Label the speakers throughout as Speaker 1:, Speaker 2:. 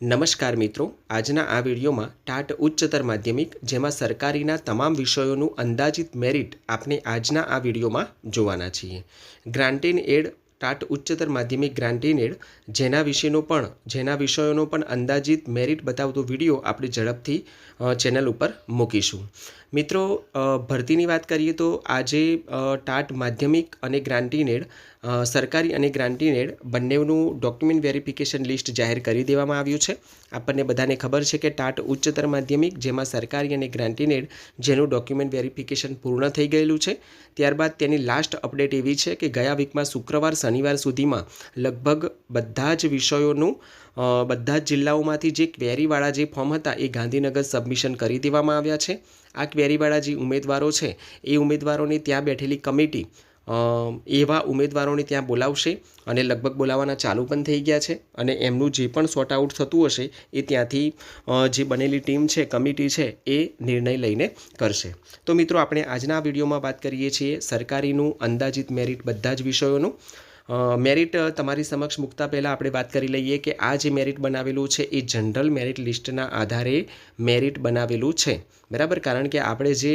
Speaker 1: નમસ્કાર મિત્રો, આજના આ વિડીયોમાં ટાટ ઉચ્ચતર માધ્યમિક, જેમાં સરકારીના તમામ વિષયોનું અંદાજિત મેરિટ આપણે આજના આ વિડીયોમાં જોવાના છીએ. ગ્રાન્ટીન એડ, ટાટ ઉચ્ચતર માધ્યમિક ગ્રાન્ટીન એડ, જેના વિશેનો પણ, જેના વિષયોનો પણ અંદાજિત મેરિટ બતાવતો વીડિયો આપણે ઝડપથી ચેનલ ઉપર મૂકીશું. મિત્રો ભરતીની વાત કરીએ તો આજે ટાટ માધ્યમિક અને ગ્રાન્ટીનેડ સરકારી અને ગ્રાન્ટીનેડ બંનેનું ડોક્યુમેન્ટ વેરિફિકેશન લિસ્ટ જાહેર કરી દેવામાં આવ્યું છે. આપણને બધાને ખબર છે કે ટાટ ઉચ્ચતર માધ્યમિક, જેમાં સરકારી અને ગ્રાન્ટીનેડ જેનું ડોક્યુમેન્ટ વેરિફિકેશન પૂર્ણ થઈ ગયેલું છે. ત્યારબાદ તેની લાસ્ટ અપડેટ એવી છે કે ગયા વીકમાં શુક્રવાર, શનિવાર સુધીમાં લગભગ બધા જ વિષયોનું બધા જ જિલ્લાઓમાંથી જે ક્વેરીવાળા જે ફોર્મ હતા એ ગાંધીનગર સબમિશન કરી દેવામાં આવ્યા છે. આ ક્વેરીવાળા જે ઉમેદવારો છે, એ ઉમેદવારોની ત્યાં બેઠેલી કમિટી એવા ઉમેદવારોને ત્યાં બોલાવશે અને લગભગ બોલાવવાના ચાલુ પણ થઈ ગયા છે અને એમનું જે પણ સોર્ટ આઉટ થતું હશે, એ ત્યાંથી જે બનેલી ટીમ છે, કમિટી છે, એ નિર્ણય લઈને કરશે. તો મિત્રો, આપણે આજના વિડીયોમાં વાત કરીએ છીએ સરકારીનું અંદાજિત મેરિટ બધા જ વિષયોનું. મેરિટ તમારી સમક્ષ મૂકતા પહેલાં આપણે વાત કરી લઈએ કે આ જે મેરિટ બનાવેલું છે, એ જનરલ મેરિટ લિસ્ટના આધારે મેરિટ બનાવેલું છે. બરાબર? કારણ કે આપણે જે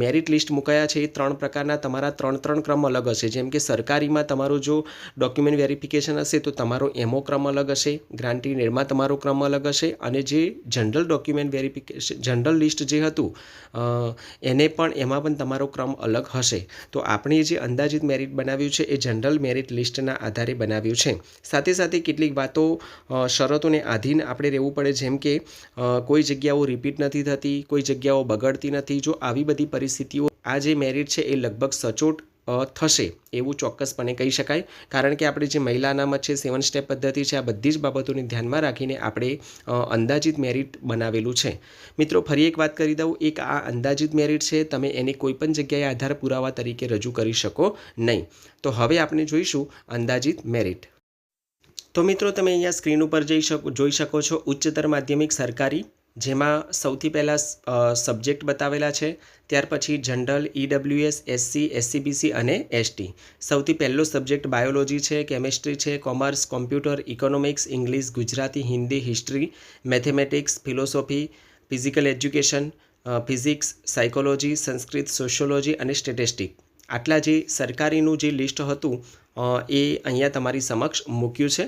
Speaker 1: મેરિટ લિસ્ટ મુકાયા છે, એ ત્રણ પ્રકારના તમારા ત્રણ ત્રણ ક્રમ અલગ હશે. જેમ કે સરકારીમાં તમારું જો ડોક્યુમેન્ટ વેરિફિકેશન હશે, તો તમારો એમો ક્રમ અલગ હશે ગ્રાન્ટી એડમાં તમારો ક્રમ અલગ હશે, અને જે general document verification general list જે હતું એને પણ એમાં પણ તમારો ક્રમ અલગ હશે. તો આપણે જે અંદાજિત મેરિટ બનાવ્યું છે, એ જનરલ મેરિટ લિસ્ટના આધારે બનાવ્યું છે. સાથે સાથે કેટલીક વાતો શરતોને આધીન આપણે રહેવું પડે, જેમ કે કોઈ જગ્યાઓ રિપીટ નથી થતી, કોઈ જગ્યાઓ બગડતી નથી. જો આવી બધી પરિસ્થિતિઓ, આ જે મેરિટ છે એ લગભગ સચોટ થશે એવું ચોક્કસપણે કહી શકાય. કારણ કે આપણે જે મહિલા અનામત છે, સેવન સ્ટેપ પદ્ધતિ છે, આ બધી જ બાબતોને ધ્યાનમાં રાખીને આપણે અંદાજિત મેરિટ બનાવેલું છે. મિત્રો, ફરી એક વાત કરી દઉં. એક આ અંદાજિત મેરિટ છે, તમે એને કોઈપણ જગ્યાએ આધાર પુરાવા તરીકે રજૂ કરી શકો નહીં. તો હવે આપણે જોઈશું અંદાજિત મેરિટ. તો મિત્રો, તમે અહીંયા સ્ક્રીન ઉપર જઈ શકો, જોઈ શકો છો, ઉચ્ચતર માધ્યમિક સરકારી જેમાં સૌથી પહેલાં સબ્જેક્ટ બતાવેલા છે, ત્યાર પછી જનરલ ઈડબ્લ્યુએસ એસસી એસસીબીસી અને એસટી સૌથી પહેલો સબ્જેક્ટ બાયોલોજી છે, કેમેસ્ટ્રી છે, commerce, computer, economics, English, Gujarati, Hindi, history, mathematics, philosophy, physical education physics, psychology, Sanskrit, sociology અને સ્ટેટિસ્ટિક. આટલા જે સરકારીનું જે લિસ્ટ હતું એ અહીંયા તમારી સમક્ષ મૂક્યું છે.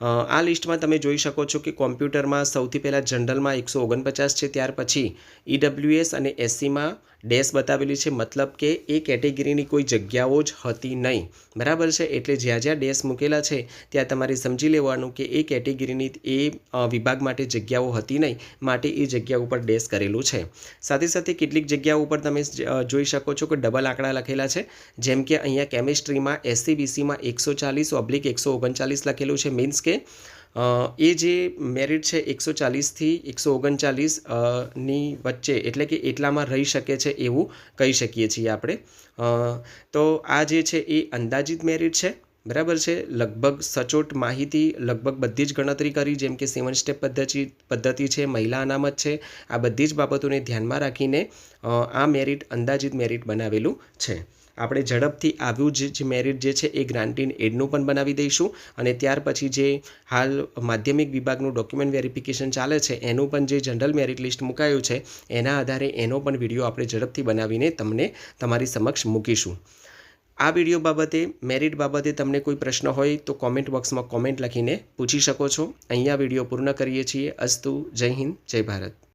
Speaker 1: આ લિસ્ટમાં તમે જોઈ શકો છો કે કોમ્પ્યુટરમાં સૌથી પહેલાં જનરલમાં એકસો ઓગણપચાસ છે, ત્યાર પછી ઈડબ્લ્યુએસ અને એસસીમાં ડેશ બતાવેલી છે, મતલબ કે એ કેટેગરીની કોઈ જગ્યાઓ જ હતી નહીં. બરાબર છે? એટલે જ્યાં જ્યાં ડેશ મૂકેલા છે, ત્યાં તમારે સમજી લેવાનું કે એ કેટેગરીની એ વિભાગ માટે જગ્યાઓ હતી નહીં, માટે એ જગ્યા ઉપર ડેશ કરેલું છે. સાથે સાથે કેટલીક જગ્યાઓ ઉપર તમે જોઈ શકો છો કે ડબલ આંકડા લખેલા છે, જેમ કે અહીંયા કેમિસ્ટ્રીમાં એસસીબીસીમાં એકસો ચાલીસ, ઓબ્લિક એકસો ઓગણચાલીસ લખેલું છે, મીન્સ કે અ, એ જે મેરિટ છે એકસો ચાલીસથી એકસો ઓગણચાલીસની વચ્ચે એટલે કે એટલામાં રહી શકે છે એવું કહી શકીએ છીએ આપણે. તો આ જે છે એ અંદાજિત મેરિટ છે બરાબર છે? લગભગ સચોટ માહિતી લગભગ બધી જ ગણતરી કરી જેમ કે સેવન સ્ટેપ પદ્ધતિ પદ્ધતિ છે મહિલા અનામત છે આ બધી જ બાબતોને ધ્યાનમાં રાખીને આ મેરિટ અંદાજિત મેરિટ બનાવેલું છે. આપણે ઝડપથી આવ્યું જ મેરિટ જે છે એ ગ્રાન્ટીન એડનું પણ બનાવી દઈશું. અને ત્યાર પછી જે હાલ માધ્યમિક વિભાગનું ડોક્યુમેન્ટ વેરિફિકેશન ચાલે છે, એનું પણ જે જનરલ મેરિટ લિસ્ટ મુકાયું છે, એના આધારે એનો પણ વીડિયો આપણે ઝડપથી બનાવીને તમને તમારી સમક્ષ મૂકીશું. આ વીડિયો બાબતે મેરિટ બાબતે તમને કોઈ પ્રશ્ન હોય તો કોમેન્ટ બોક્સમાં કોમેન્ટ લખીને પૂછી શકો છો. અહીંયા વીડિયો પૂર્ણ કરીએ છીએ. અસ્તુ, જય હિન્દ, જય ભારત.